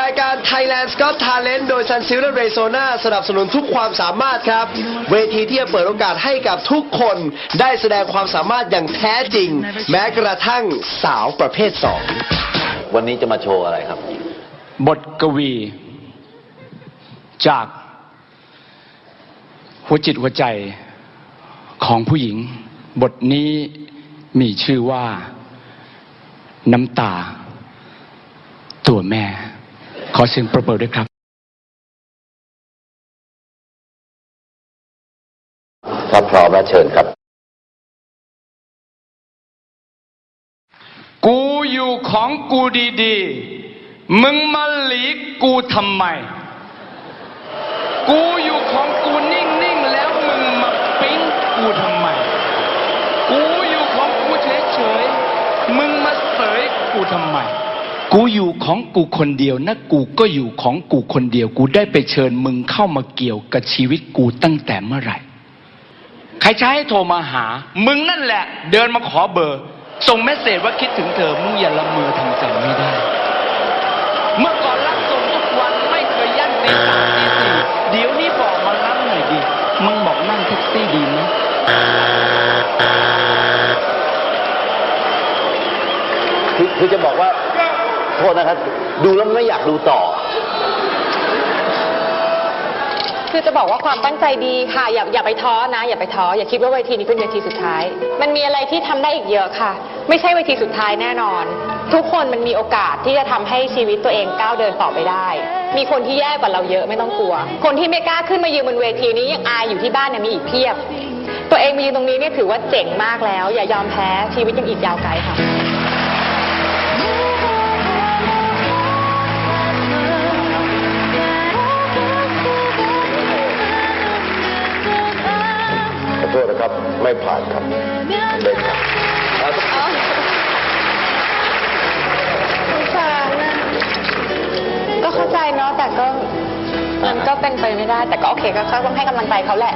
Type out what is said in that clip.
รายการ Thailand Got Talent โดย Sun Silver Arizona สนับสนุนทุกความสามารถครับ เวทีที่จะเปิดโอกาสให้กับทุกคนได้แสดงความสามารถอย่างแท้จริง แม้กระทั่งสาวประเภทสองวันนี้จะมาโชว์อะไรครับ บทกวี จาก หัวจิตหัวใจของผู้หญิง บทนี้มีชื่อว่า น้ำตา ตัวแม่ ขอเสียงประเบิดด้วยครับ ถ้าพร้อมแล้วเชิญครับ กูอยู่ของกูดีๆ มึงมาหลีกูทำไม กูอยู่ของกูนิ่งๆ แล้วมึงมาปิ๊งกูทำไม กูอยู่ของกูเฉยๆ มึงมาเสยกูทำไม กูอยู่ของกูคนเดียวนะกูก็อยู่ของกูคนเดียว กูได้ไปเชิญมึงเข้ามาเกี่ยวกับชีวิตกูตั้งแต่เมื่อไหร่ ใครใช้ให้โทรมาหา มึงนั่นแหละ เดินมาขอเบอร์ ส่งเมสเซจว่าคิดถึงเธอมึงอย่าละเมือทำใจไม่ได้ เมื่อก่อนรับส่งทุกวันไม่เคยยันตีสามตีสี่เดี๋ยวนี้บอกมารับหน่อยดิมึงบอกนั่งแท็กซี่ดีไหมคือจะบอกว่า โทษนะครับ ดูแล้วไม่อยากดูต่อ คือจะบอกว่าความตั้งใจดีค่ะ อย่าอย่าไปท้อนะ อย่าไปท้ออย่าคิดว่าเวทีนี้เป็นเวทีสุดท้าย มันมีอะไรที่ทำได้อีกเยอะค่ะ ไม่ใช่เวทีสุดท้ายแน่นอน ทุกคนมันมีโอกาสที่จะทำให้ชีวิตตัวเองก้าวเดินต่อไปได้ มีคนที่แย่กว่าเราเยอะไม่ต้องกลัว คนที่ไม่กล้าขึ้นมายืนบนเวทีนี้ยังอายอยู่ที่บ้านเนี่ยมีอีกเพียบ ตัวเองมายืนตรงนี้เนี่ยถือว่าเจ๋งมากแล้ว อย่ายอมแพ้ชีวิตยังอีกยาวไกลค่ะ ษนะครับ ไม่ผ่านครับเด็กครับก็เข้าใจเนาะแต่ก็มันก็เป็นไปไม่ได้ แต่ก็โอเคก็ต้องให้กำลังใจเขาแหละ